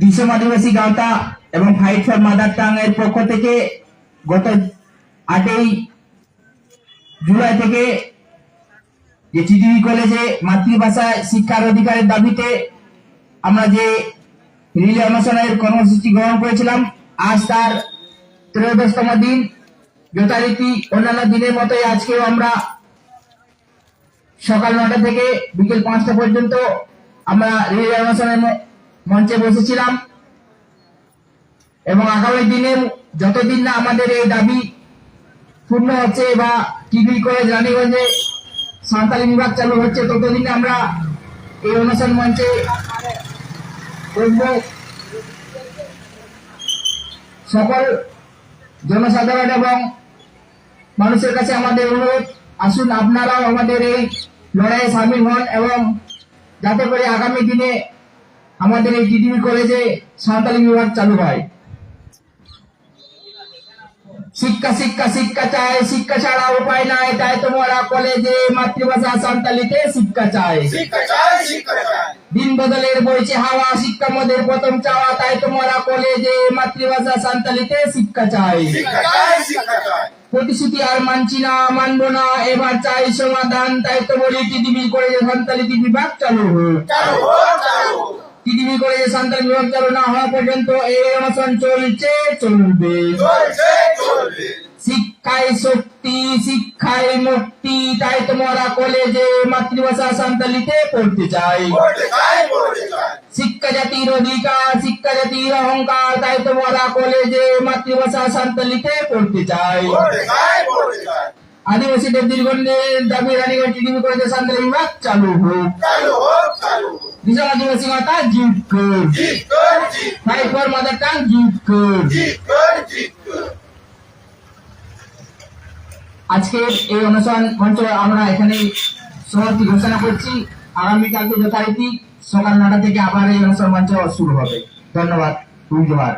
দিশম আদিবাসী গাঁওতা এবং fight for mother tongue এর পক্ষ থেকে গত আটই জুলাই থেকে যে টিডিবি কলেজে মাতৃভাষায় শিক্ষার অধিকারের দাবিতে আমরা যে রিলে অনশনের কর্মসূচি গ্রহণ করেছিলাম, আজ তার ত্রয়োদশতম দিন। যথারীতি অন্যান্য দিনের মতোই আজকেও আমরা সকাল নটা থেকে বিকেল পাঁচটা পর্যন্ত আমরা রিলে অনশনের মঞ্চে বসেছিলাম। এবং আগামী দিনে যতদিন না আমাদের এই দাবি পূর্ণ হচ্ছে বা টিভি কলেজ রানীগঞ্জে সাঁওতালি বিভাগ চালু হচ্ছে, ততদিন আমরা এই অনুষ্ঠান মঞ্চে বসব। সকল জনসাধারণ এবং মানুষের কাছে আমাদের অনুরোধ আসুন আপনারাও আমাদের এই লড়াইয়ে সামিল হন এবং যাতে করে আগামী দিনে আমাদের এই টিটিভি কলেজে সাঁওতালি বিভাগ চালু হয়। শিক্ষা শিক্ষা শিক্ষা চাই শিক্ষা ছাড়া উপায় নাই তাই তোমরা কলেজে মাতৃভাষা সাঁওতালিতে শিক্ষা চাই। দিন বদলের বইছে হাওয়া শিক্ষা মদের প্রথম চাওয়া তাই তোমরা কলেজে মাতৃভাষা সাঁওতালিতে শিক্ষা চাই। প্রতিশ্রুতি আর মানছি না মানবো না এবার চাই সমাধান তাই তো বলি টিটিভি কলেজে সাঁওতালি বিভাগ চালু হোক। টিটিভি কলেজে সাঁওতালি বিভাগ চালু না হওয়া পর্যন্ত এই অনশন চলছে চলবে। শিক্ষায় শক্তি শিক্ষায় মুক্তি তাই তোমরা কলেজে মাতৃভাষা সাঁওতালিতে পড়তে চাই। জাতির অধিকার শিক্ষা জাতির অহংকার তাই তোমরা কলেজে মাতৃভাষা সাঁওতালিতে পড়তে চাই পড়তে চাই আদিবাসীদের দীর্ঘদিনের দাবি রানীগঞ্জ কলেজে সাঁওতালি বিভাগ চালু হোক দিশা আদিবাসী মাতা জিত কর ফর মাদার টাং জিত কর আজকের এই অনুষ্ঠান মঞ্চ আমরা এখানে সমাপ্তি ঘোষণা করছি। আগামীকালকে যথারীতি সকাল নটা থেকে আবার এই অনুষ্ঠান মঞ্চ শুরু হবে। ধন্যবাদ জোহার